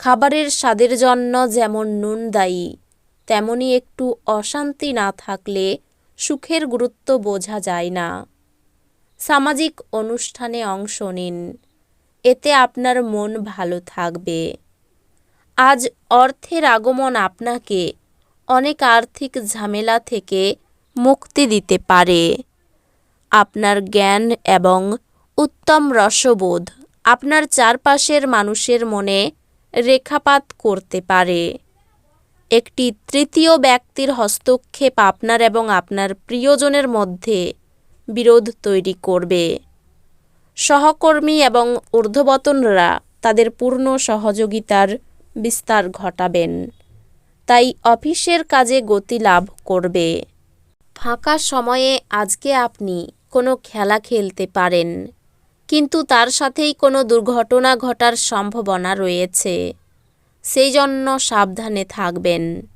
খাবারের স্বাদের জন্য যেমন নুন দায়ী, তেমনি একটু অশান্তি না থাকলে সুখের গুরুত্ব বোঝা যায় না। সামাজিক অনুষ্ঠানে অংশ নিন, এতে আপনার মন ভালো থাকবে। আজ অর্থের আগমন আপনাকে অনেক আর্থিক ঝামেলা থেকে মুক্তি দিতে পারে। আপনার জ্ঞান এবং উত্তম রসবোধ আপনার চারপাশের মানুষের মনে রেখাপাত করতে পারে। একটি তৃতীয় ব্যক্তির হস্তক্ষেপ আপনার এবং আপনার প্রিয়জনের মধ্যে বিরোধ তৈরি করবে। সহকর্মী এবং ঊর্ধ্ববতনরা তাদের পূর্ণ সহযোগিতার বিস্তার ঘটাবেন। তাই অফিসের কাজে গতি লাভ করবে। ফাঁকা সময়ে আজকে আপনি কোনো খেলা খেলতে পারেন। কিন্তু তার সাথেই কোনো দুর্ঘটনা ঘটার সম্ভাবনা রয়েছে। সেই জন্য সাবধানে থাকবেন।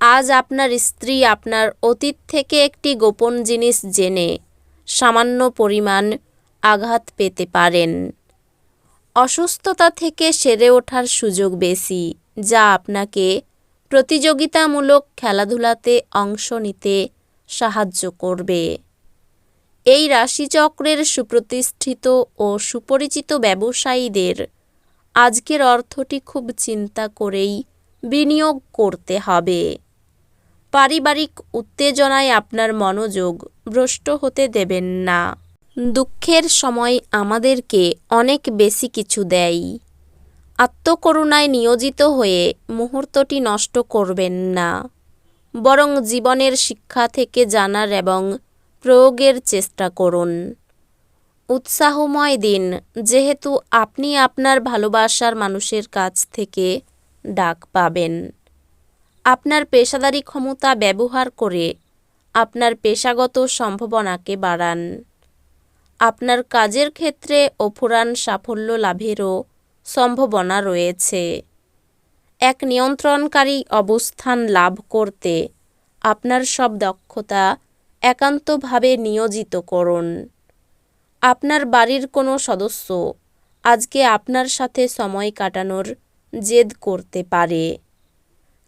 আজ আপনার স্ত্রী আপনার অতীত থেকে একটি গোপন জিনিস জেনে সামান্য পরিমাণ আঘাত পেতে পারেন। অসুস্থতা থেকে সেরে ওঠার সুযোগ বেশি, যা আপনাকে প্রতিযোগিতামূলক খেলাধুলাতে অংশ নিতে সাহায্য করবে। এই রাশিচক্রের সুপ্রতিষ্ঠিত ও সুপরিচিত ব্যবসায়ীদের আজকের অর্থটি খুব চিন্তা করেই বিনিয়োগ করতে হবে। পারিবারিক উত্তেজনায় আপনার মনোযোগ ভ্রষ্ট হতে দেবেন না। দুঃখের সময় আমাদেরকে অনেক বেশি কিছু দেয়। আত্মকরুণায় নিয়োজিত হয়ে মুহূর্তটি নষ্ট করবেন না। বরং জীবনের শিক্ষা থেকে জানার এবং প্রয়োগের চেষ্টা করুন। উৎসাহময় দিন, যেহেতু আপনি আপনার ভালোবাসার মানুষের কাছ থেকে ডাক পাবেন। আপনার পেশাদারি ক্ষমতা ব্যবহার করে আপনার পেশাগত সম্ভাবনাকে বাড়ান। আপনার কাজের ক্ষেত্রে অফুরান সাফল্য লাভেরও সম্ভাবনা রয়েছে। এক নিয়ন্ত্রণকারী অবস্থান লাভ করতে আপনার সব দক্ষতা একান্তভাবে নিয়োজিত করুন আপনার বাড়ির কোনো সদস্য আজকে আপনার সাথে সময় কাটানোর জেদ করতে পারে,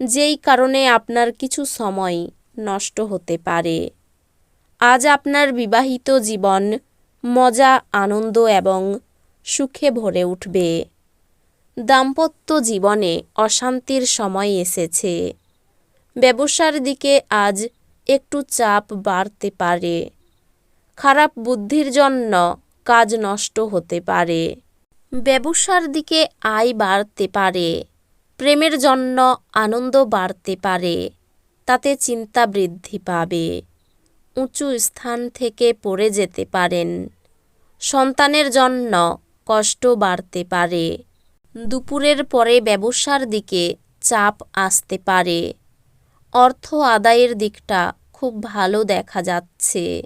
যেই কারণে আপনার কিছু সময় নষ্ট হতে পারে। আজ আপনার বিবাহিত জীবন মজা, আনন্দ এবং সুখে ভরে উঠবে। দাম্পত্য জীবনে অশান্তির সময় এসেছে। ব্যবসার দিকে আজ একটু চাপ বাড়তে পারে। খারাপ বুদ্ধির জন্য কাজ নষ্ট হতে পারে। ব্যবসার দিকে আয় বাড়তে পারে। প্রেমের জন্য আনন্দ বাড়তে পারে। তাতে চিন্তা বৃদ্ধি পাবে। উঁচু স্থান থেকে পড়ে যেতে পারেন। সন্তানের জন্য কষ্ট বাড়তে পারে। দুপুরের পরে ব্যবসার দিকে চাপ আসতে পারে। অর্থ আদায়ের দিকটা খুব ভালো দেখা যাচ্ছে।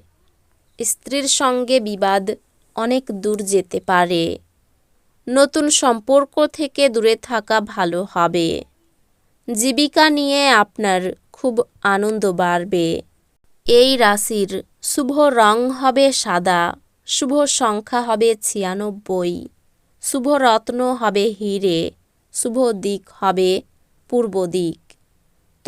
স্ত্রীর সঙ্গে বিবাদ অনেক দূর যেতে পারে। নতুন সম্পর্ক থেকে দূরে থাকা ভালো হবে। জীবিকা নিয়ে আপনার খুব আনন্দ বাড়বে। এই রাশির শুভ রং হবে সাদা, শুভ সংখ্যা হবে ছিয়ানব্বই, শুভ রত্ন হবে হিরে, শুভ দিক হবে পূর্ব দিক।